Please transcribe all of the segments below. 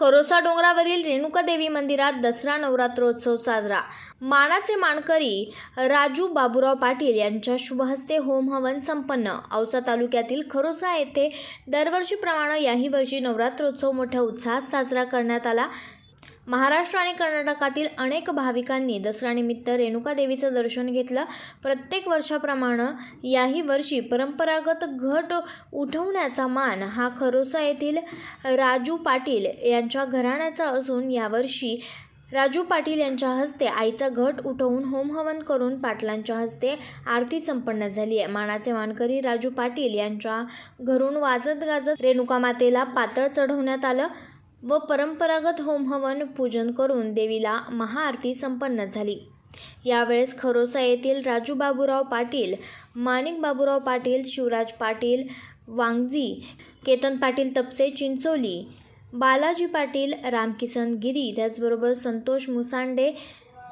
खरोसा डोंगरावरील रेणुका देवी मंदिरात दसरा नवरात्रोत्सव साजरा. मानाचे मानकरी राजू बाबूराव पाटील यांच्या शुभहस्ते होम हवन संपन्न. औसा तालुक्यातील खरोसा येथे दरवर्षीप्रमाणे याही वर्षी नवरात्रोत्सव मोठ्या उत्साहात साजरा करण्यात आला. महाराष्ट्र आणि कर्नाटकातील अनेक भाविकांनी दसऱ्यानिमित्त रेणुका देवीचं दर्शन घेतलं. प्रत्येक वर्षाप्रमाणे याही वर्षी परंपरागत घट उठवण्याचा मान हा खरोसा येथील राजू पाटील यांच्या घराण्याचा असून यावर्षी राजू पाटील यांच्या हस्ते आईचा घट उठवून होमहवन करून पाटलांच्या हस्ते आरती संपन्न झाली आहे. मानाचे मानकरी राजू पाटील यांच्या घरून वाजत गाजत रेणुका मातेला पातळ चढवण्यात आलं. व परंपरागत होमहवन पूजन करून देवीला महाआरती संपन्न झाली. यावेळेस खरोसा येथील राजू बाबूराव पाटील माणिक बाबूराव पाटील शिवराज पाटील वांगजी केतन पाटील तपसे चिंचोली बालाजी पाटील रामकिसन गिरी त्याचबरोबर संतोष मुसांडे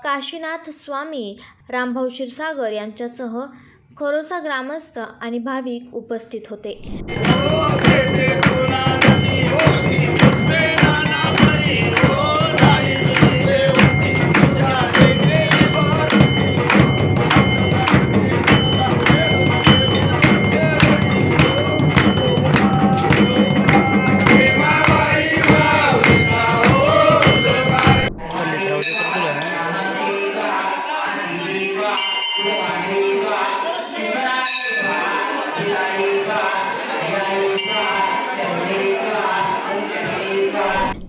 काशीनाथ स्वामी रामभाऊ क्षीरसागर यांच्यासह खरोसा ग्रामस्थ आणि भाविक उपस्थित होते.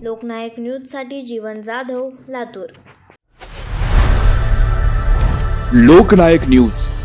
लोकनायक न्यूजसाठी जीवन जाधव लातूर. लोकनायक न्यूज.